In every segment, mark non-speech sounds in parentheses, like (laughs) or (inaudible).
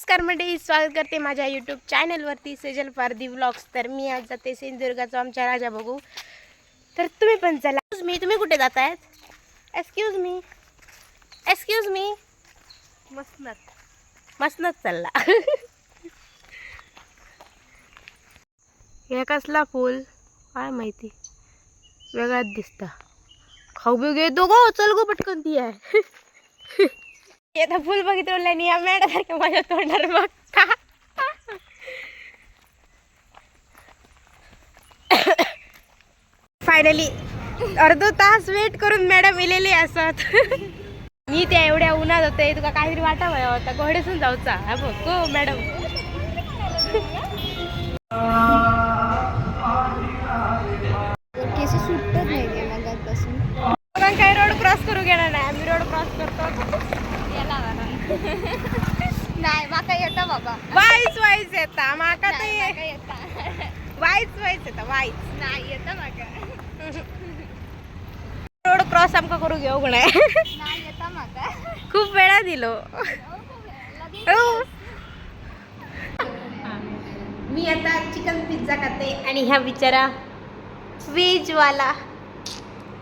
नमस्कार मंडळी स्वागत करते माझ्या यूट्यूब चॅनलवरती सेजल पारदी व्लॉग्स तर मी आज जाते सिंधुदुर्गाचा आमच्या राजा बघू. तर तुम्ही पण चला. मी तुम्ही कुठे जात आहेत एक्सक्यूज मी एक्सक्यूज मी मसनत. मसनत चालला. हे कसला फूल? काय माहिती? वेगळाच दिसता. खाऊ बिऊ घेतो गो. चल गो पटकन ती आहे. (laughs) आता फुल बघितलं आणि या मॅडासारख्या माझ्या तोंडावर बघता फायनली अर्ध तास वेट करून मॅडम इलेले असत. मी त्या एवढ्या उन्हात होते तुका काहीतरी वाटा होता घोडेसून जाऊचा. हा बघ हो मॅडम केस सुटत नाही काही रोड क्रॉस करू घेणार नाही आम्ही रोड क्रॉस करतो नाही माका येता बाबा. वाईच वाईच येता माका नाही, ते येता. वाईच वाईच येता वाईच. नाही येता माका. रोड क्रॉस आमका करू घेऊ नाही नाही येता माका. खूप वेळा दिलो. हो. मी आता चिकन पिझ्झा खाते आणि ह्या बिचारा व्हेज वाला.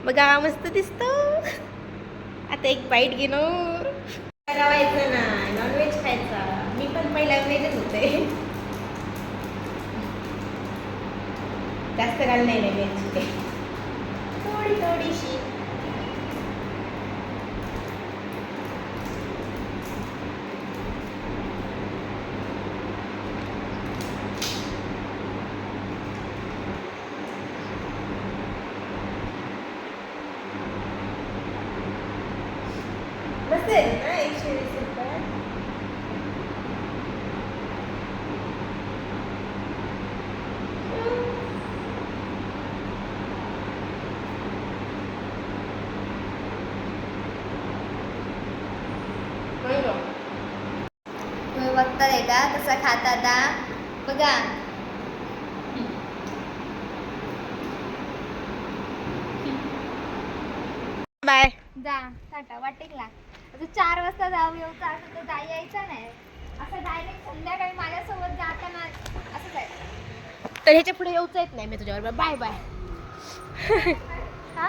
बघा मस्त दिसतो. आता एक बाईट घेणं. करावायचं ना नॉनव्हेज खायचा. मी पण पहिला व्हेजच होते. जास्त घाल नाही व्हेज थोडी थोडीशी. मस्त आहे ना एकशे वीस रुपये तुम्ही बघताय का कसा खाता आता बघा बाय जा टाटा वाटेकला आता चार वाजता जाऊ येऊचा असं तर जाई यायचा नाही. असं डायरेक्ट संध्याकाळी माझ्यासोबत जाताना असं जायचं तर ह्याच्या पुढे येऊच येत नाही मी तुझ्याबरोबर. बाय बाय हा?